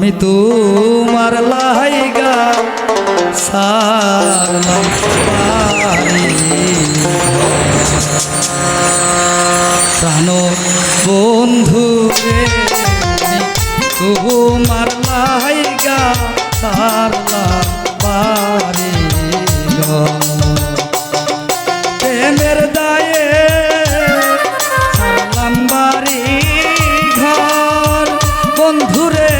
আমি তোমার লাইগা সারলাম প্রাণ বন্ধু রে তোমার লাইগা সারলাম পারি ঘর বন্ধুরে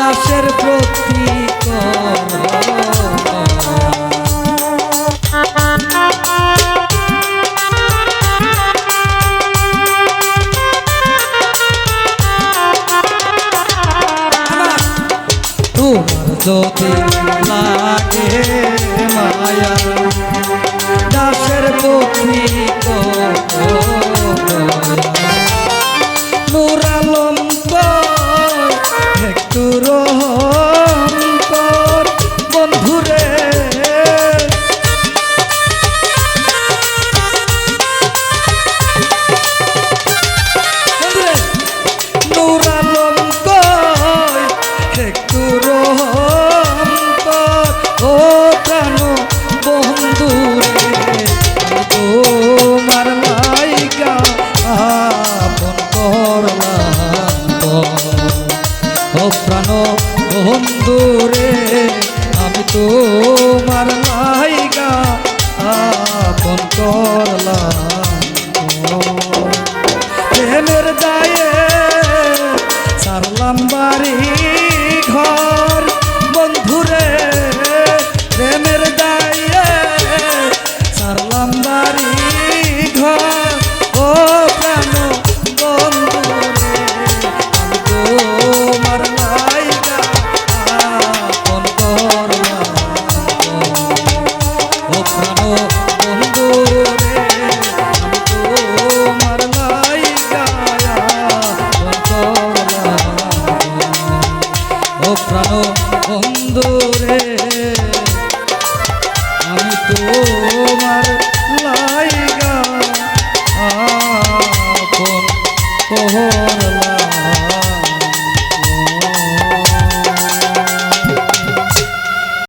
চাষের প্রতি তোমার। যদি লাগে মায়া দাসের পত্নী তো বাড়ি ঘর